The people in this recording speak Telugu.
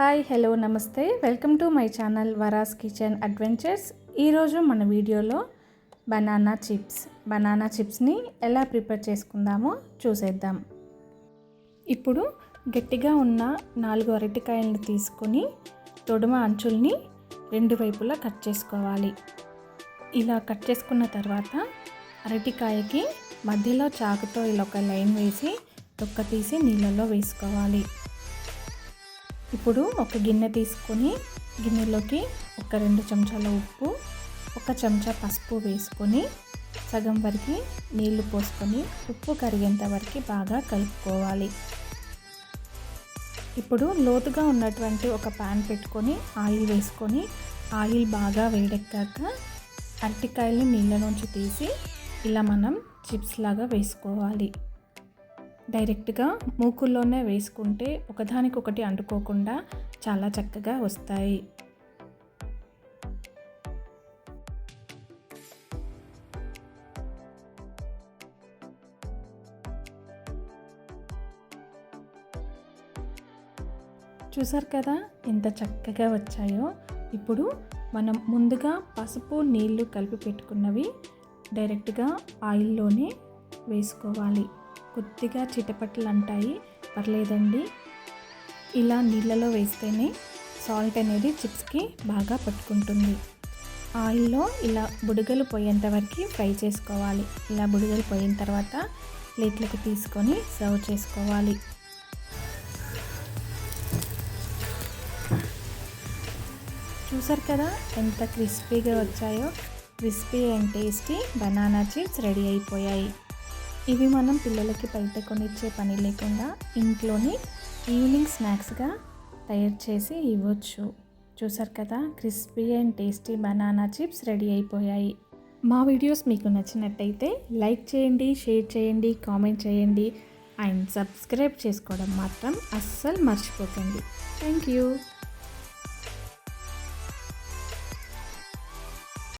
Hi hello namaste. Welcome to my channel Vara's kitchen adventures. ఈరోజు మన వీడియోలో బనానా చిప్స్. బనానా చిప్స్ని ఎలా ప్రిపేర్ చేసుకుందామో చూసేద్దాం. ఇప్పుడు గట్టిగా ఉన్న నాలుగు అరటికాయలను తీసుకొని తొడుమ అంచుల్ని రెండు వైపులా కట్ చేసుకోవాలి. ఇలా కట్ చేసుకున్న తర్వాత అరటికాయకి మధ్యలో చాకుతో ఇలా ఒక లైన్ వేసి తొక్క తీసి నీళ్ళలో వేసుకోవాలి. ఇప్పుడు ఒక గిన్నె తీసుకొని గిన్నెలోకి ఒక రెండు చెంచాల ఉప్పు ఒక చెంచా పసుపు వేసుకొని సగం వరకు నీళ్ళు పోసుకొని ఉప్పు కరిగేంత వరకు బాగా కలుపుకోవాలి. ఇప్పుడు లోతుగా ఉన్నటువంటి ఒక ప్యాన్ పెట్టుకొని ఆయిల్ వేసుకొని ఆయిల్ బాగా వేడెక్కాక అరటికాయలు నీళ్ళ నుంచి తీసి ఇలా మనం చిప్స్ లాగా వేసుకోవాలి. డైరెక్ట్గా మూకుల్లోనే వేసుకుంటే ఒకదానికొకటి అంటుకోకుండా చాలా చక్కగా వస్తాయి. చూసారు కదా ఎంత చక్కగా వచ్చాయో? ఇప్పుడు మనం ముందుగా పసుపు నీళ్ళు కలిపి పెట్టుకున్నవి డైరెక్ట్గా ఆయిల్లోనే వేసుకోవాలి. కొద్దిగా చిటపట్లు అంటాయి పర్లేదండి. ఇలా నీళ్ళలో వేస్తేనే సాల్ట్ అనేది చిప్స్కి బాగా పట్టుకుంటుంది. ఆయిల్లో ఇలా బుడగలు పోయేంత వరకు ఫ్రై చేసుకోవాలి. ఇలా బుడగలు పోయిన తర్వాత ప్లేట్లకు తీసుకొని సర్వ్ చేసుకోవాలి. చూసారు కదా ఎంత క్రిస్పీగా వచ్చాయో? Crispy and tasty banana chips ready అయిపోయాయి. ఇవి మనం పిల్లలకి బయట కొనిచ్చే పని లేకుండా ఇంట్లోని ఈవినింగ్ స్నాక్స్గా తయారు చేసి ఇవ్వచ్చు. చూసారు కదా crispy and tasty banana chips ready అయిపోయాయి. మా వీడియోస్ మీకు నచ్చినట్టయితే లైక్ చేయండి షేర్ చేయండి కామెంట్ చేయండి. అండ్ సబ్స్క్రైబ్ చేసుకోవడం మాత్రం అస్సలు మర్చిపోకండి. Thank you.